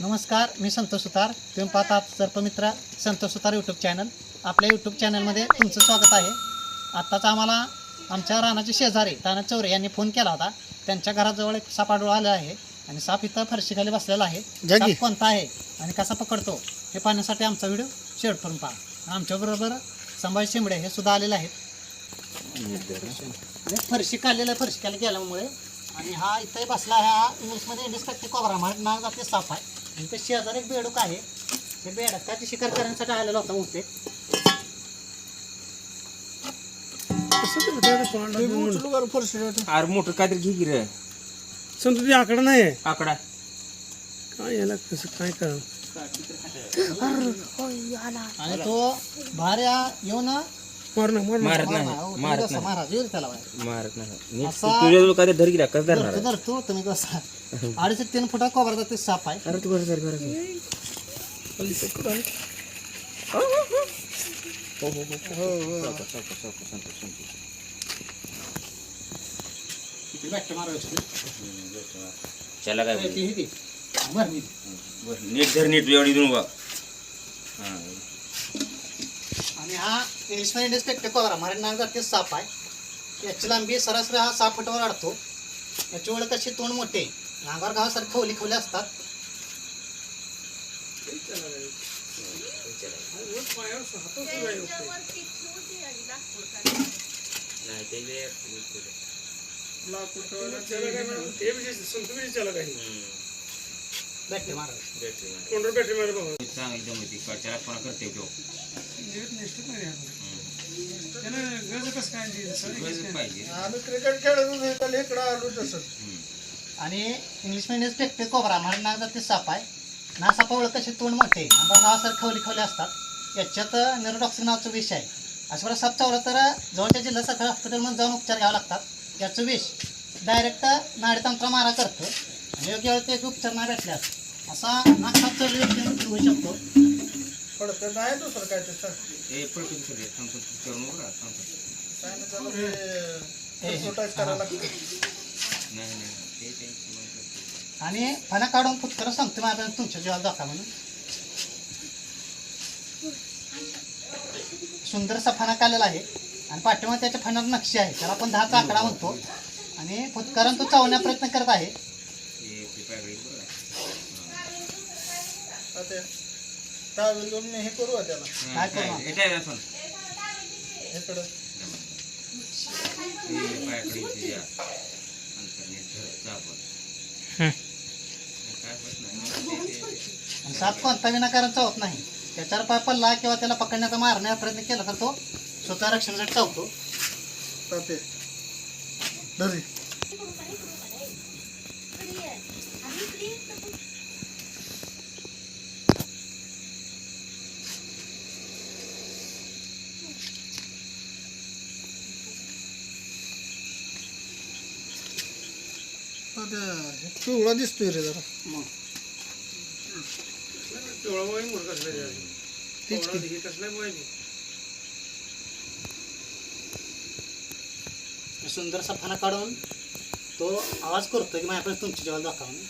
नमस्कार मी संतोष सुतार. तुम्ही पाहतात सर्पमित्र संतोष सुतार यूट्यूब चॅनल आपल्या यूट्यूब चॅनलमध्ये तुमचं स्वागत आहे. आत्ताच आम्हाला आमच्या रानाचे शेजारी ताना चौरे यांनी फोन केला होता. त्यांच्या घराजवळ एक साप आढळून आला आहे आणि साप इथं फरशीखाली बसलेला आहे. साप कोणता आहे आणि कसा पकडतो हे पाहण्यासाठी आमचा व्हिडिओ शेवटपर्यंत पहा. आमच्याबरोबर संभाजी शिंबडे हे सुद्धा आलेले आहेत. फरशी काढलेला फरशी खाली गेल्यामुळे आणि हा इथे बसला आहे. हा इंग्लिशमध्ये इंडिस्ट्रक्टिव कोबरा म्हणून नाव जाते साप आहे. आणि ते शेजारी एक बेडूक आहे. ते बेडकाची शिकार करण्यासाठी आलेला होता बहुतेक. अरे मोटर काहीतरी घे की रे. समजा ते आकडा नाही. आहे आकडा. काय याला कसं काय करा आणि तो भाऱ्या येऊन मारत मारा, नाही हो, तुम्ही मारत कसा नाही. मारा येऊ दे त्याला बाहेर. मारत नाही. नीट असा- तुझ्या काय धर गेला कसं धरणार धरतो धरतो तुम्ही कसा. अडीच ते तीन फुटा कोबरा जाते साप आहे. अरे तू कसं धर बरं चला काय ती- ती- ती. नीट. धर नीट एवढी देऊन बघ हा. आणि हा इंग्लिशमध्ये इंडिस्ट्रक्टिव कोबरा मराठी नाव जाते साप आहे. याची लांबी सरासरी हा सहा फुटावर अडतो. याची ओळख अशी तोंड मोठे. नांगावर गावासारखे खवली खवले असतात. नाही. बॅटरी मारा बॅटरी मार. कोंडर बॅटरी मार बघा. चांगली जमती कचरा पण करते तो कसं काय गरज पाहिजे. आम्ही क्रिकेट खेळत होतो त्याला इकडं आलो तसंच हम्म. आणि इंग्लिशमध्ये टेक्टे कोबरा मराठी नाव जाते साप आहे ना सापा ओळख कशी तोंड मोठे नांगावर गावासारखे खवली खवले असतात. याच्यात नेरोडॉक्सिन नावाचं विष आहे. अशा प्रकारे साप चावला तर जवळच्या जिल्हा सरकारी हॉस्पिटलमध्ये जाऊन उपचार घ्यावे लागतात. याचं विष डायरेक्ट नाडीतंत्र मारा करतं. आणि योग्य वेळी ते उपचार नाही भेटल्यास. असा नाक साप चावलेला व्यक्ती होऊ शकतो नाही दुसरं काय ते सांग ए, पळतो दुसरं. थांब, थांब, करू नको रा, थांब, थांब. काय नाही त्याला ते हे- exercise करायला लागतं. नाही नाही ते त्यांची मग करते. आणि फणा काढून फुटकर सांगतो माझ्या तुमच्या जीवाला धोका म्हणून सुंदर असा फणा काढलेला आहे आणि पाठीमागे त्याच्या फणावर नक्षी आहे त्याला आपण दहाचा आकडा म्हणतो आणि फुटकरण तो चावण्याचा प्रयत्न करत आहे ते. आता towel घेऊन हे करू का त्याला हा, काय करू? हे काय असं? इकडं ते पायाकडे ते या. अंतर्नेट धर, दाबून. हे काय होत नाही. मग ते- ते- ते- आणि साप कोणता विनाकारण चावत नाही त्याच्यावर पाय पडला किंवा त्याला पकडण्याचा मारण्याचा प्रयत्न केला तर तो स्वतः रक्षणासाठी चावतो ताते धरी पिवळा दिसतोय रे जरा. मग. तीच की. सुंदर असा फणा काढून तो आवाज करतो की तुमच्या जीवाला धोका म्हणून.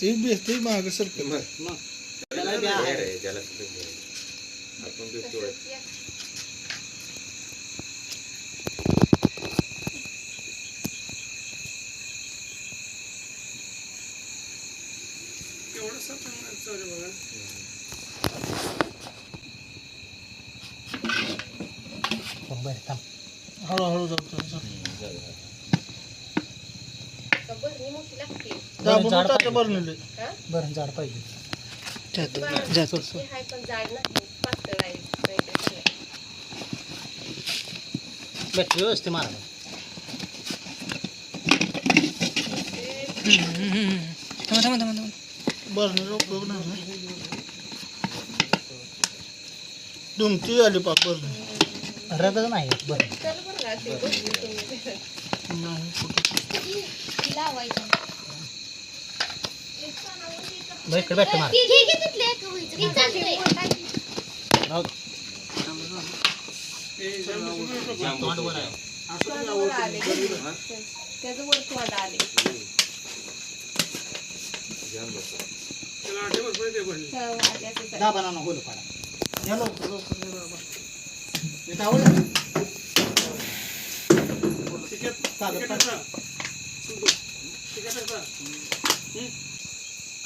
ती बेसते माग सरके मग. घे. आपण बरं थांब हळूहळू जातो बरं, झाड तात्या बरं बरं झाड पाहिजे बॅटरी व्यवस्थित मारा बरं उपयोग नाही. दुमती झाली पाक बरं नाही बरं. नाही कुठं बरं इकडे बॅटरी मारा ठीक आहे तिथले एक होईचं. हे चांगलं आहे. राहू दे. तोंडवर आहे तोंड वर आले त्याचं वर तोंड आले चल, वाट्याचं आहे. दाबा ना होल पाडा या लवकर लवकर या बाबा. हे काय आवडलं?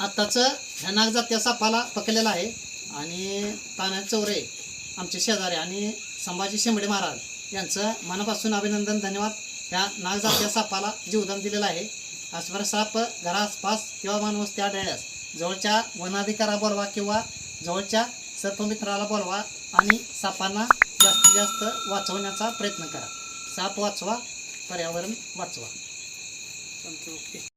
आत्ताचं ह्या नागजात्या सापाला पकडलेला आहे. आणि तान्या चौरे आमचे शेजारी आणि संभाजी शेंबडे महाराज यांचं मनापासून अभिनंदन धन्यवाद. ह्या नागजात्या सापाला जीवदान दिलेलं आहे. अशा साप घराआसपास किंवा मानवस्ती आढळल्यास जवळच्या वनाधिकारा बोलवा किंवा जवळच्या सर्पमित्राला बोलवा आणि सापांना जास्तीत जास्त वाचवण्याचा प्रयत्न करा. साप वाचवा पर्यावरण वाचवा.